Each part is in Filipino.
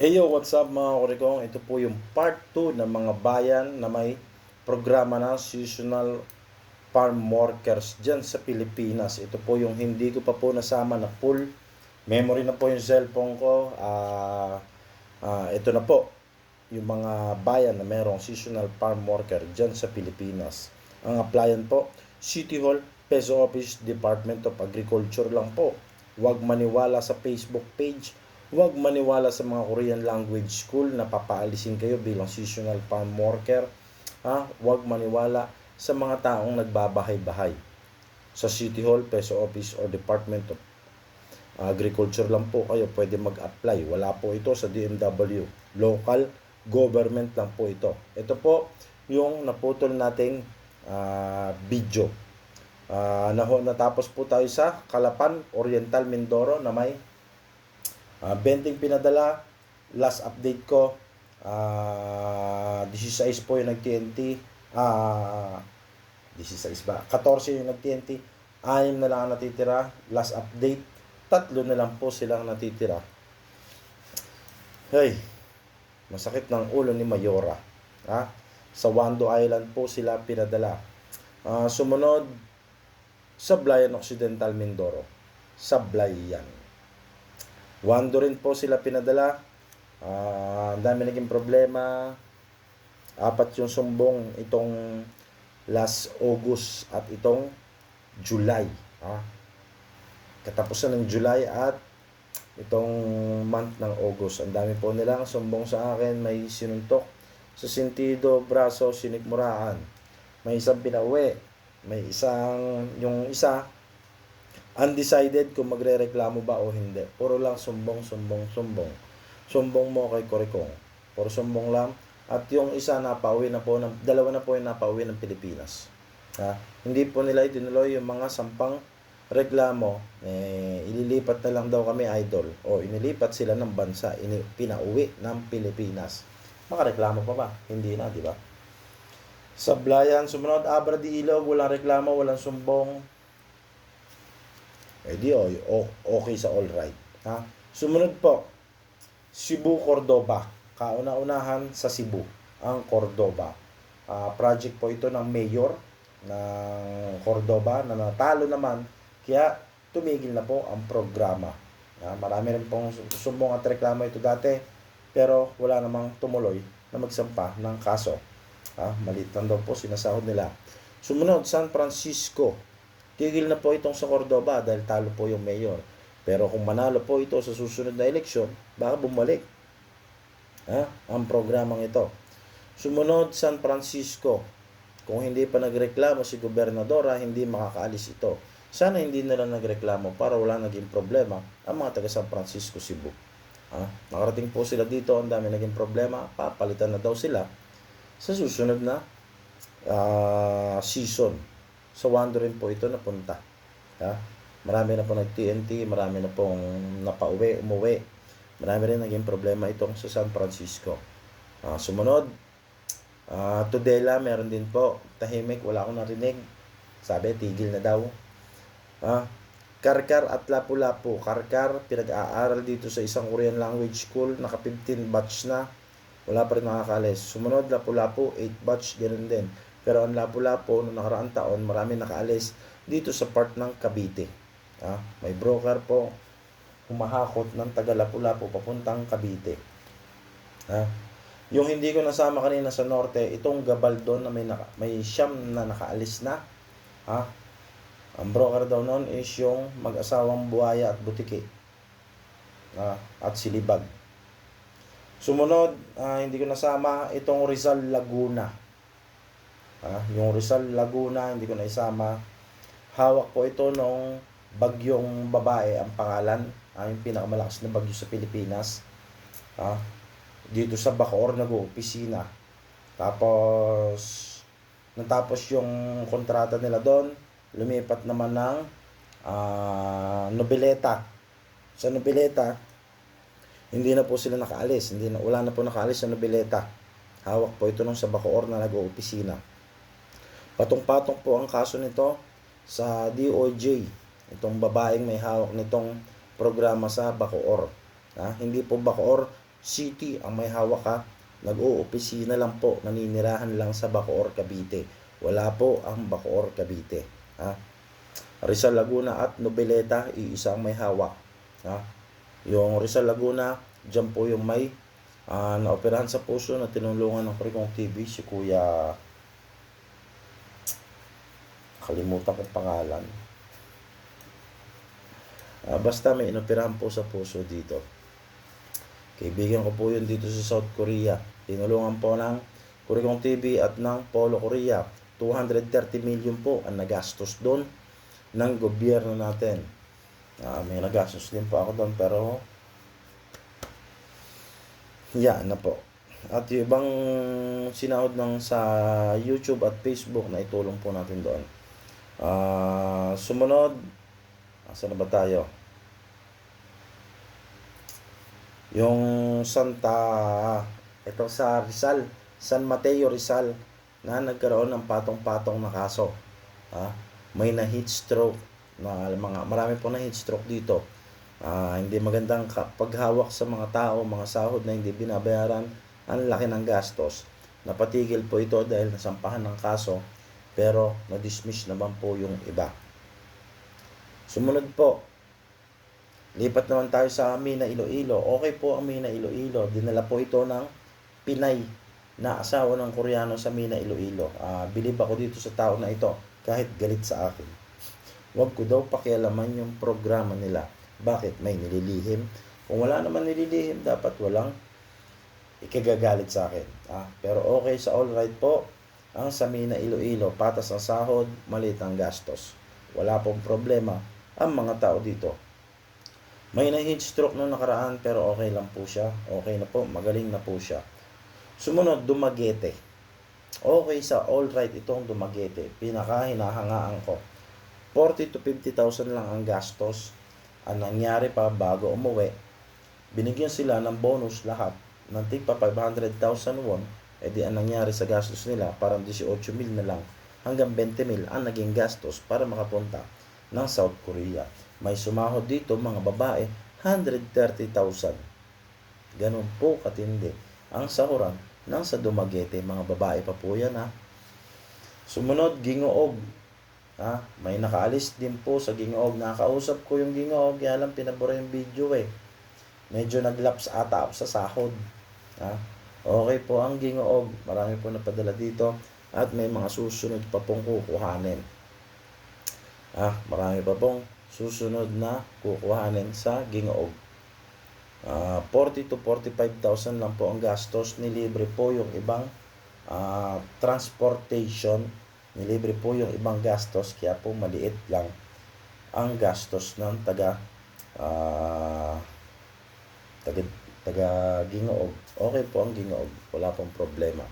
Hey yo, what's up mga kurikong? Ito po yung part 2 ng mga bayan na may programa na seasonal farm workers dyan sa Pilipinas. Ito po yung hindi ko pa po nasama na full memory na po yung cellphone ko. Ah, ah, ito na po yung mga bayan na merong seasonal farm worker dyan sa Pilipinas. Ang applyan po, City Hall, Peso Office, Department of Agriculture lang po. Huwag maniwala sa Facebook page Huwag maniwala sa mga Korean language school na papaalisin kayo bilang seasonal farm worker. Ha? Huwag maniwala sa mga taong nagbabahay-bahay sa City Hall, Peso Office, or Department of Agriculture lang po kayo pwede mag-apply. Wala po ito sa DMW. Local government lang po ito. Ito po yung naputol nating ah, video. Naho- natapos po tayo sa Calapan, Oriental, Mindoro na may Ah, 20 pinadala. Last update ko, ah 16 po yung nag-TNT. Ah 16 ba? 14 yung nag-TNT. 6 na lang ang natitira. Last update, tatlo na lang po silang natitira. Hey, masakit ng ulo ni Mayora. Ha? Sa Wando Island po sila pinadala. Ah, sumunod, Sablayan Occidental Mindoro. Sablayan. Wando rin po sila pinadala. Ah, ang dami naging problema. Apat yung sumbong itong last August at itong July. Ah. Katapusan ng July at itong month ng August. Ang dami po nilang sumbong sa akin. May sinuntok sa sentido, braso, sinikmuraan. May isang pinauwi. May isang, yung isa, undecided kung magre-reklamo ba o hindi. Puro lang sumbong, sumbong, sumbong. Sumbong mo kay Korikong. Puro sumbong lang. At yung isa napauwi na po, ng, dalawa na po yung napauwi ng Pilipinas. Ha? Hindi po nila itinuloy yung mga sampang reklamo. Eh, ililipat na lang daw kami idol. O inilipat sila ng bansa. Ini, pinauwi ng Pilipinas. Makareklamo pa ba? Hindi na, di ba? Sablayan, sumunod, Abra de Ilog, walang reklamo, walang sumbong, eh di oh, okay sa all right. Ha? Sumunod po, Cebu, Cordoba. Kauna-unahan sa Cebu, ang Cordoba. Ah, project po ito ng mayor ng Cordoba na natalo naman. Kaya tumigil na po ang programa. Ah, marami rin pong sumbong at reklamo ito dati. Pero wala namang tumuloy na magsampa ng kaso. Ah, maliit lang daw po sinasahod nila. Sumunod, San Francisco. Tigil na po itong sa Cordoba dahil talo po yung mayor. Pero kung manalo po ito sa susunod na eleksyon, baka bumalik ha, ang programang ito. Sumunod, San Francisco. Kung hindi pa nagreklamo si Gobernadora, hindi makakaalis ito. Sana hindi na lang nagreklamo para wala naging problema ang mga taga San Francisco, Cebu. Ha? Nakarating po sila dito, ang dami naging problema, papalitan na daw sila sa susunod na ah, season. Sa Wando po ito napunta. Ha? Marami na po nag-TNT, marami na pong napauwi, umuwi. Marami rin naging problema itong sa San Francisco. Ah, sumunod, ah, Tudela, meron din po. Tahimik, wala akong narinig. Sabi, tigil na daw. Ah, Karkar at Lapu-Lapu. Karkar, pinag-aaral dito sa isang Korean language school. Naka 15 batch na. Wala pa rin nakakalis. Sumunod, Lapu-Lapu, 8 batch, ganun din. Pero ang Lapu-Lapu, noong nakaraang taon, marami nakaalis dito sa part ng Cavite. Ah, may broker po humahakot ng taga Lapu-Lapu papuntang Cavite. Ah, yung hindi ko nasama kanina sa norte, itong Gabaldon na may, naka, may siyam na nakaalis na. Ha? Ang broker daw noon is yung mag-asawang buhaya at butiki. Ah, at silibag. Sumunod, ah, hindi ko nasama itong Rizal Laguna. Ah, yung Rizal Laguna, hindi ko naisama. Hawak po ito nung bagyong babae ang pangalan. Ah, yung pinakamalakas na bagyo sa Pilipinas. Ah, dito sa Bacoor nag-opisina. Tapos, natapos yung kontrata nila doon, lumipat naman ng ah, Nobileta. Sa Nobileta, hindi na po sila nakaalis. Hindi na, wala na po nakaalis sa Nobileta. Hawak po ito nung sa Bacoor na nag-opisina. Patong-patong po ang kaso nito sa DOJ. Itong babaeng may hawak nitong programa sa Bacoor. Ha? Hindi po Bacoor, City ang may hawak ha. Nag-oopisina lang po, naninirahan lang sa Bacoor, Cavite. Wala po ang Bacoor, Cavite. Ha? Rizal Laguna at Nobeleta, iisa ang may hawak. Ha? Yung Rizal Laguna, dyan po yung may ah, naoperahan sa puso na tinulungan ng Kurikong TV, si Kuya kalimutan kong pangalan. Ah, basta may inoperahan po sa puso dito. Kaibigan ko po yun dito sa South Korea. Tinulungan po ng Kurikong TV at ng Polo Korea. 230 million po ang nagastos doon ng gobyerno natin. Ah, may nagastos din po ako doon pero yan na po. At yung ibang sinahod ng sa YouTube at Facebook na itulong po natin doon. Ah, sumunod, asa na ba tayo? Yung Santa, ito sa Rizal, San Mateo Rizal, na nagkaroon ng patong-patong na kaso. Ah, may na heat stroke na mga marami po na heat stroke dito. Ah, hindi magandang paghawak sa mga tao, mga sahod na hindi binabayaran, ang laki ng gastos. Napatigil po ito dahil nasampahan ng kaso, pero na-dismiss naman po yung iba. Sumunod po, lipat naman tayo sa Mina Iloilo. Okay po ang Mina Iloilo. Dinala po ito ng Pinay na asawa ng Koreano sa Mina Iloilo. Ah, bilib ako dito sa tao na ito kahit galit sa akin. Huwag ko daw pakialaman yung programa nila. Bakit? May nililihim? Kung wala naman nililihim, dapat walang ikagagalit sa akin. Ah, pero okay sa all right po. Ang sa Mina Iloilo, patas ang sahod, maliit ang gastos. Wala pong problema ang mga tao dito. May na-heat stroke nung nakaraan pero okay lang po siya. Okay na po, magaling na po siya. Sumunod, Dumaguete. Okay sa all right itong Dumaguete. Pinaka hinahangaan ko. 40 to 50,000 lang ang gastos. Ang nangyari pa bago umuwi, binigyan sila ng bonus lahat ng tigpa 500,000 won. E di ang nangyari sa gastos nila, parang 18 mil na lang hanggang 20 mil ang naging gastos para makapunta ng South Korea. May sumahod dito mga babae, 130,000. Ganun po katindi ang sahuran ng sa Dumaguete. Mga babae pa po yan ha. Sumunod, Gingoog. Ha? May nakaalis din po sa Gingoog. Nakausap ko yung Gingoog, kaya lang pinabura yung video eh. Medyo naglaps ata sa sahod. Ha? Okay po ang Gingoog. Marami po napadala dito. At may mga susunod pa pong kukuhanin. Ah, marami pa pong susunod na kukuhanin sa Gingoog. Ah, 40 to 45,000 lang po ang gastos. Nilibre po yung ibang ah, transportation. Nilibre po yung ibang gastos. Kaya po maliit lang ang gastos ng taga ah, taga, taga Gingoog. Okay po ang Gingoog. Wala pong problema.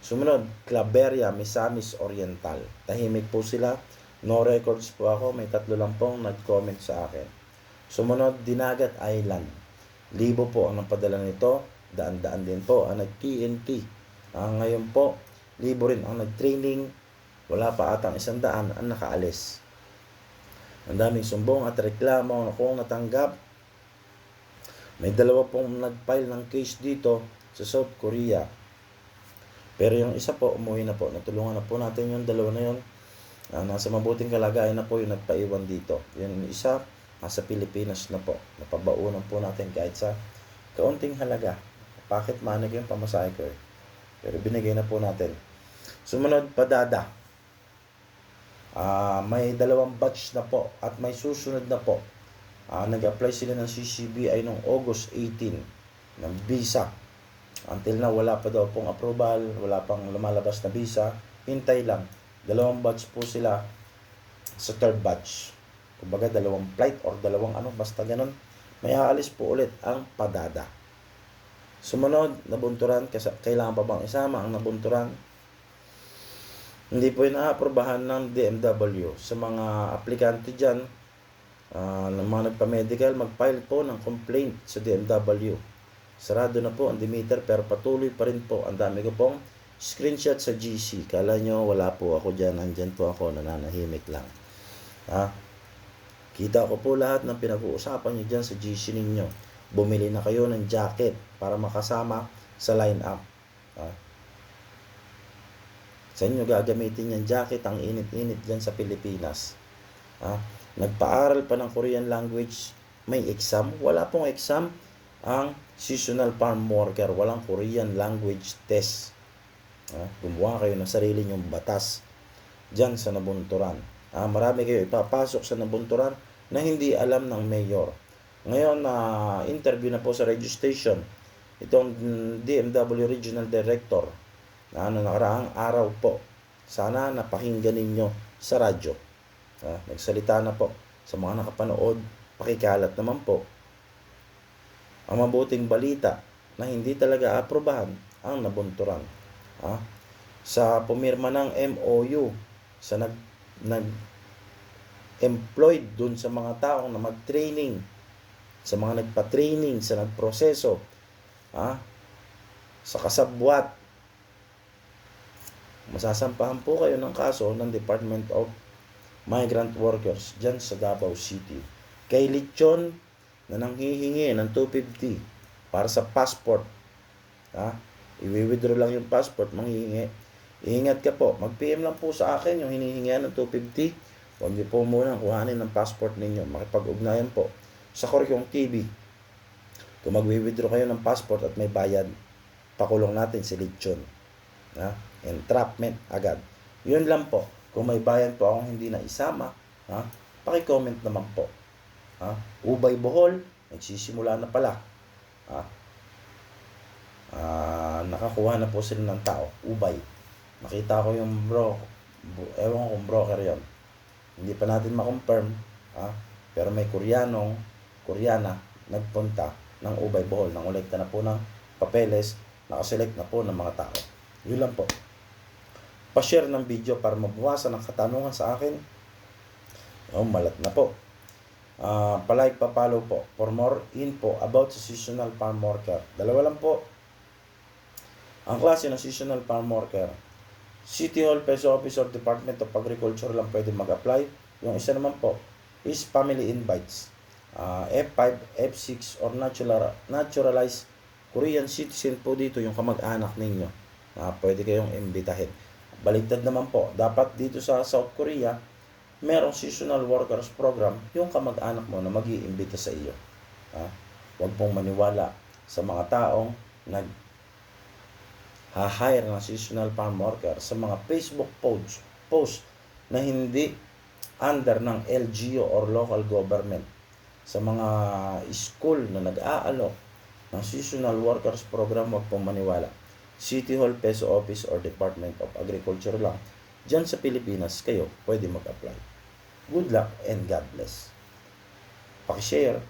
Sumunod, Claveria, Misamis Oriental. Tahimik po sila. No records po ako. May tatlo lang pong nag-comment sa akin. Sumunod, Dinagat Island. Libo po ang napadala nito. Daan-daan din po ang nag-TNT. Ah, ngayon po, libo rin ang nag-training. Wala pa atang isang daan ang nakaalis. Ang daming sumbong at reklamo na kung natanggap. May dalawa pong nag-file ng case dito sa South Korea. Pero yung isa po, umuwi na po. Natulungan na po natin yung dalawa na yun. Ah, nasa mabuting kalagayan na po yung nagpaiwan dito. Yung isa, nasa Pilipinas na po. Napabaunan po natin kahit sa kaunting halaga. Bakit manig yung pamasahe ko eh. Pero binigay na po natin. Sumunod, Padada. Ah, may dalawang batch na po at may susunod na po. Ah, nag-apply sila ng CCBI noong August 18 ng visa. Until na wala pa daw pong approval, wala pang lumalabas na visa. Hintay lang. Dalawang batch po sila sa third batch. Kumbaga dalawang flight or dalawang ano, basta ganun. May aalis po ulit ang padada. Sumunod, nabunturan, kasi kailangan pa bang isama ang nabunturan? Hindi po inaaprobahan ng DMW. Sa mga aplikante dyan, ah, ng mga nagpa-medical, mag-file po ng complaint sa DMW. Sarado na po ang Demeter pero patuloy pa rin po. Ang dami ko pong screenshot sa GC. Kala nyo wala po ako dyan. Nandyan po ako. Nananahimik lang. Ha? Kita ko po lahat ng pinag-uusapan nyo dyan sa GC ninyo. bumili na kayo ng jacket para makasama sa line-up. Ah. Sa inyo gagamitin yung jacket, ang init-init dyan sa Pilipinas. Ah. Nagpaaral pa ng Korean language, may exam. Wala pong exam ang seasonal farm worker. Walang Korean language test. Ah. Gumawa kayo ng sarili nyong batas dyan sa nabunturan. Ah, marami kayo ipapasok sa nabunturan na hindi alam ng mayor. Ngayon, na interview na po sa registration itong DMW Regional Director na ano nakaraang araw po. Sana napakinggan ninyo sa radyo. Ah, nagsalita na po sa mga nakapanood, pakikalat naman po. Ang mabuting balita na hindi talaga aprobahan ang nabunturan. Ah, sa pumirma ng MOU sa nag nag employed dun sa mga taong na mag-training sa mga nagpa-training sa nagproseso ha sa kasabwat. Masasampahan po kayo ng kaso ng Department of Migrant Workers dyan sa Davao City kay Lechon na nanghihingi ng 250 para sa passport ha i-withdraw lang yung passport manghihingi Ingat ka po. Mag-PM lang po sa akin yung hinihingian ng 250. Huwag niyo po muna kuhanin ng passport ninyo. Makipag-ugnayan po sa Koryong TV. Kung mag-withdraw kayo ng passport at may bayad, pakulong natin si Lechon. Ha? Entrapment agad. Yun lang po. Kung may bayad po akong hindi na isama, ha? paki-comment naman po. Ha? Ubay Bohol, nagsisimula na pala. Ha? Ah, nakakuha na po sila ng tao. Ubay. Nakita ko yung bro, ewan ko kung broker yon. Hindi pa natin ma-confirm, ha? pero may Koreanong, Koreana, nagpunta ng Ubay Bohol, nangolekta na po ng papeles, nakaselect na po ng mga tao. Yun lang po. Pa-share ng video para mabawasan ang katanungan sa akin. Oh, malat na po. Ah, palike, pa-follow po for more info about sa seasonal farm worker. Dalawa lang po. Ang klase ng seasonal farm worker, City Hall, Peso Office or Department of Agriculture lang pwede mag-apply. Yung isa naman po is family invites. Ah, F5, F6 or natural, naturalized Korean citizen po dito yung kamag-anak ninyo na pwede kayong imbitahin. Baligtad naman po, dapat dito sa South Korea, merong seasonal workers program yung kamag-anak mo na mag iimbita sa iyo. Ha? Huwag pong maniwala sa mga taong nag ha-hire ng seasonal farm worker sa mga Facebook posts post na hindi under ng LGU or local government sa mga school na nag-aalok ng seasonal workers program wag pong maniwala City Hall, Peso Office or Department of Agriculture lang. Diyan sa Pilipinas kayo pwede mag-apply. Good luck and God bless. Pakishare